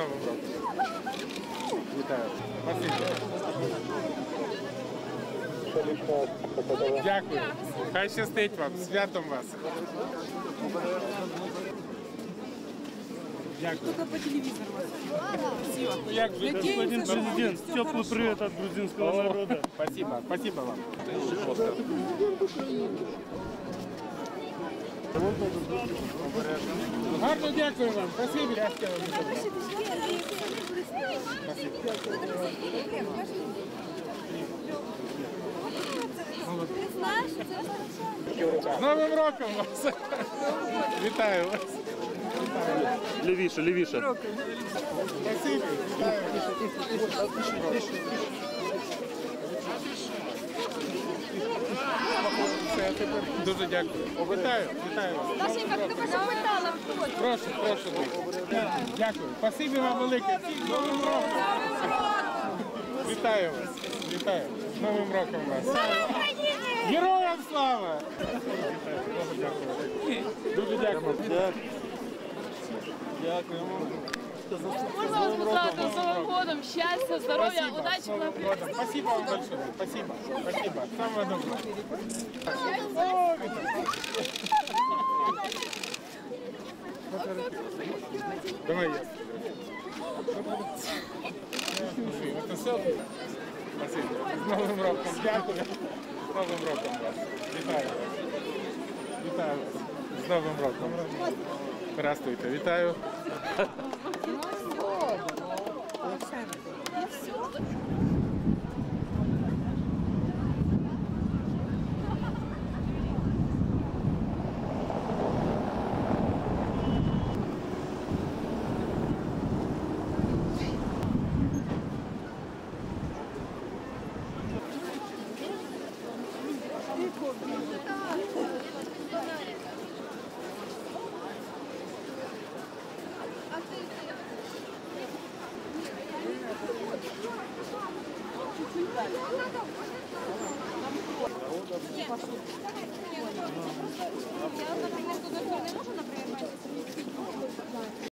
Новим роком. Вітаю. Спасибо. Дякую. Хай щастить вам. Святом вас. Дякую. Только по телевизору вас. Ну, Як же, Господин президент, теплый привет от грузинского народа. Спасибо, спасибо вам. Гарно дякую вам. Спасибо. З Новим роком вас. Вітаю вас. Левиша, левиша. Спасибо. Дуже дякую. Вітаю, вітаю вас. Дашенька, ти тебе питала. Прошу, прошу. Дякую. Спасибі вам велике. З Новим роком. Вітаю вас. Вітаю. З Новим роком вас. Героям слава! Дуже дякую. Дуже дякую. Можна вас поздравити з Новим годом, щастя, здоров'я, Спасибо. удачі С Новым вам. годом. Спасибо вам большое. Спасибо. Спасибо. Самого доброго. О, вітаю. Давай я. Это селфи? Спасибо. З Новим роком. Дякую. З Новим роком вас. Вітаю вас. Вітаю вас. З Новим роком. Здравствуйте. Вітаю. Я, например, туда не можу